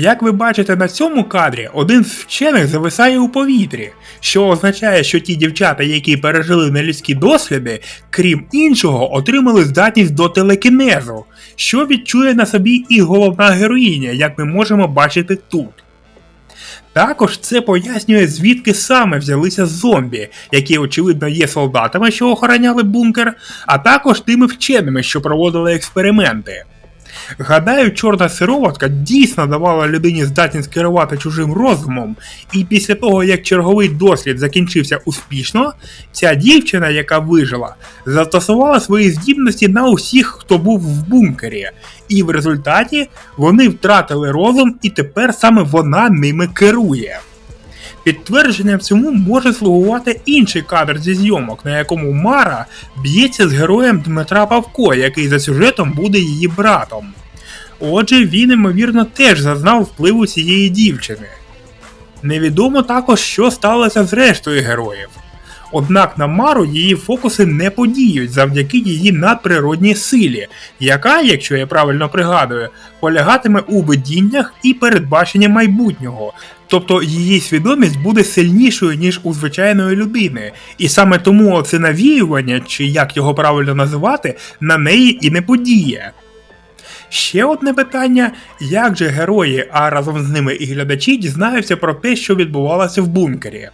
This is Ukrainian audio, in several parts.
Як ви бачите на цьому кадрі, один з вчених зависає у повітрі, що означає, що ті дівчата, які пережили нелюдські досліди, крім іншого, отримали здатність до телекінезу, що відчує на собі і головна героїня, як ми можемо бачити тут. Також це пояснює, звідки саме взялися зомбі, які, очевидно, є солдатами, що охороняли бункер, а також тими вченими, що проводили експерименти. Гадаю, чорна сироватка дійсно давала людині здатність керувати чужим розумом, і після того, як черговий дослід закінчився успішно, ця дівчина, яка вижила, застосувала свої здібності на усіх, хто був в бункері, і в результаті вони втратили розум, і тепер саме вона ними керує. Підтвердженням цьому може слугувати інший кадр зі зйомок, на якому Мара б'ється з героєм Дмитра Павко, який за сюжетом буде її братом. Отже, він, ймовірно, теж зазнав впливу цієї дівчини. Невідомо також, що сталося з рештою героїв. Однак на Мару її фокуси не подіють завдяки її надприродній силі, яка, якщо я правильно пригадую, полягатиме у видіннях і передбаченні майбутнього, тобто її свідомість буде сильнішою, ніж у звичайної людини, і саме тому це навіювання, чи як його правильно називати, на неї і не подіє. Ще одне питання: як же герої, а разом з ними і глядачі дізнаються про те, що відбувалося в бункері?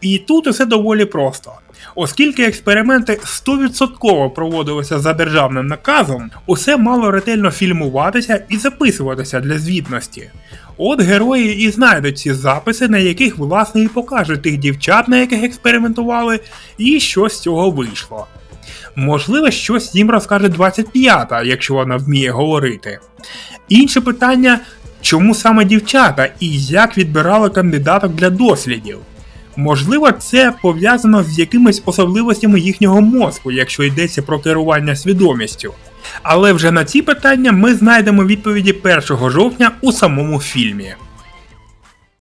І тут усе доволі просто. Оскільки експерименти 100% проводилися за державним наказом, усе мало ретельно фільмуватися і записуватися для звітності. От герої і знайдуть ці записи, на яких власне і покажуть тих дівчат, на яких експериментували, і що з цього вийшло. Можливо, щось їм розкаже 25-та, якщо вона вміє говорити. Інше питання, чому саме дівчата і як відбирали кандидаток для дослідів? Можливо, це пов'язано з якимись особливостями їхнього мозку, якщо йдеться про керування свідомістю. Але вже на ці питання ми знайдемо відповіді 1 жовтня у самому фільмі.